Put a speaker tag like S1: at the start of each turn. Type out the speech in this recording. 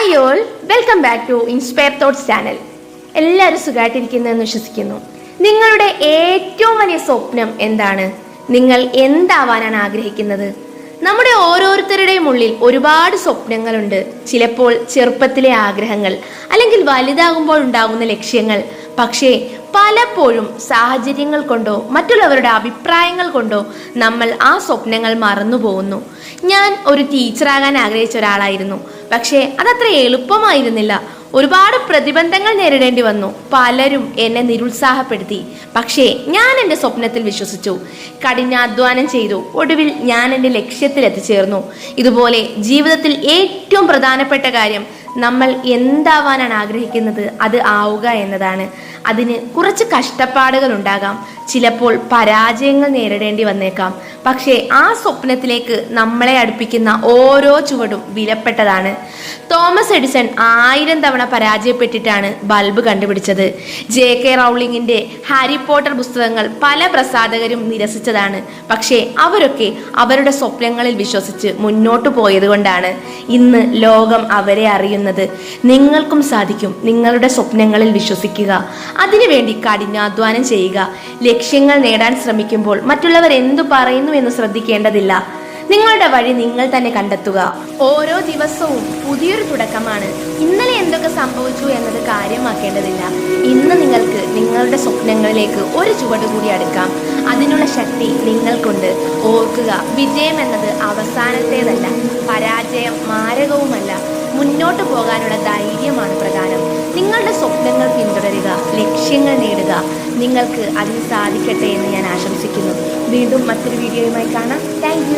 S1: Hi welcome back to inspire thoughts channel എല്ലാവരും സുഖമായിട്ടിരിക്കുന്നതെന്ന് വിശ്വസിക്കുന്നു. നിങ്ങളുടെ ഏറ്റവും വലിയ സ്വപ്നം എന്താണ്? നിങ്ങൾ എന്താവാനാണ് ആഗ്രഹിക്കുന്നത്? നമ്മുടെ ഓരോരുത്തരുടെയും ഉള്ളിൽ ഒരുപാട് സ്വപ്നങ്ങളുണ്ട്. ചിലപ്പോൾ ചെറുപ്പത്തിലെ ആഗ്രഹങ്ങൾ അല്ലെങ്കിൽ വലുതാകുമ്പോൾ ഉണ്ടാകുന്ന ലക്ഷ്യങ്ങൾ. പക്ഷേ പലപ്പോഴും സാഹചര്യങ്ങൾ കൊണ്ടോ മറ്റുള്ളവരുടെ അഭിപ്രായങ്ങൾ കൊണ്ടോ നമ്മൾ ആ സ്വപ്നങ്ങൾ മറന്നു പോകുന്നു. ഞാൻ ഒരു ടീച്ചറാകാൻ ആഗ്രഹിച്ച ഒരാളായിരുന്നു. പക്ഷേ അതത്ര എളുപ്പമായിരുന്നില്ല. ഒരുപാട് പ്രതിബന്ധങ്ങൾ നേരിടേണ്ടി വന്നു. പലരും എന്നെ നിരുത്സാഹപ്പെടുത്തി. പക്ഷേ ഞാൻ എന്റെ സ്വപ്നത്തിൽ വിശ്വസിച്ചു. കഠിനാധ്വാനം ചെയ്തു. ഒടുവിൽ ഞാൻ എന്റെ ലക്ഷ്യത്തിൽ എത്തിച്ചേർന്നു. ഇതുപോലെ ജീവിതത്തിൽ ഏറ്റവും പ്രധാനപ്പെട്ട കാര്യം നമ്മൾ എന്താവാനാണ് ആഗ്രഹിക്കുന്നത്? അത് ആവുക എന്നതാണ്. അതിന് കുറച്ച് കഷ്ടപ്പാടുകൾ ഉണ്ടാകാം. ചിലപ്പോൾ പരാജയങ്ങൾ നേരിടേണ്ടി വന്നേക്കാം. പക്ഷേ ആ സ്വപ്നത്തിലേക്ക് നമ്മളെ അടുപ്പിക്കുന്ന ഓരോ ചുവടും വിലപ്പെട്ടതാണ്. തോമസ് എഡിസൺ ആയിരം തവണ പരാജയപ്പെട്ടിട്ടാണ് ബൾബ് കണ്ടുപിടിച്ചത്. ജെ കെ റൗളിങ്ങിന്റെ ഹാരി പോട്ടർ പുസ്തകങ്ങൾ പല പ്രസാധകരും നിരസിച്ചതാണ്. പക്ഷേ അവരൊക്കെ അവരുടെ സ്വപ്നങ്ങളിൽ വിശ്വസിച്ച് മുന്നോട്ട് പോയതുകൊണ്ടാണ്. ഇന്ന് ലോകം അവരെ അറിയുന്നത് നിങ്ങൾക്കും സാധിക്കും. നിങ്ങളുടെ സ്വപ്നങ്ങളിൽ വിശ്വസിക്കുക. അതിനുവേണ്ടി കഠിനാധ്വാനം ചെയ്യുക. ലക്ഷ്യങ്ങൾ നേടാൻ ശ്രമിക്കുമ്പോൾ മറ്റുള്ളവർ എന്തു പറയുന്നു എന്ന് ശ്രദ്ധിക്കേണ്ടതില്ല. നിങ്ങളുടെ വഴി നിങ്ങൾ തന്നെ കണ്ടെത്തുക. ഓരോ ദിവസവും പുതിയൊരു തുടക്കമാണ്. ഇന്നലെ എന്തൊക്കെ സംഭവിച്ചു എന്നത് കാര്യമാക്കേണ്ടതില്ല. ഇന്ന് നിങ്ങൾക്ക് നിങ്ങളുടെ സ്വപ്നങ്ങളിലേക്ക് ഒരു ചുവട് കൂടി അടുക്കാം. അതിനുള്ള ശക്തി നിങ്ങൾക്കുണ്ട്. ഓർക്കുക വിജയം എന്നത് അവസാനത്തേതല്ല. പരാജയം മാരകവുമല്ല. മുന്നോട്ട് പോകാനുള്ള ധൈര്യമാണ് പ്രധാനം. നിങ്ങളുടെ സ്വപ്നങ്ങൾ പിന്തുടരുക ലക്ഷ്യങ്ങൾ നേടുക. നിങ്ങൾക്ക് അതിന് സാധിക്കട്ടെ എന്ന് ഞാൻ ആശംസിക്കുന്നു. വീണ്ടും മറ്റൊരു വീഡിയോയുമായി കാണാം. താങ്ക്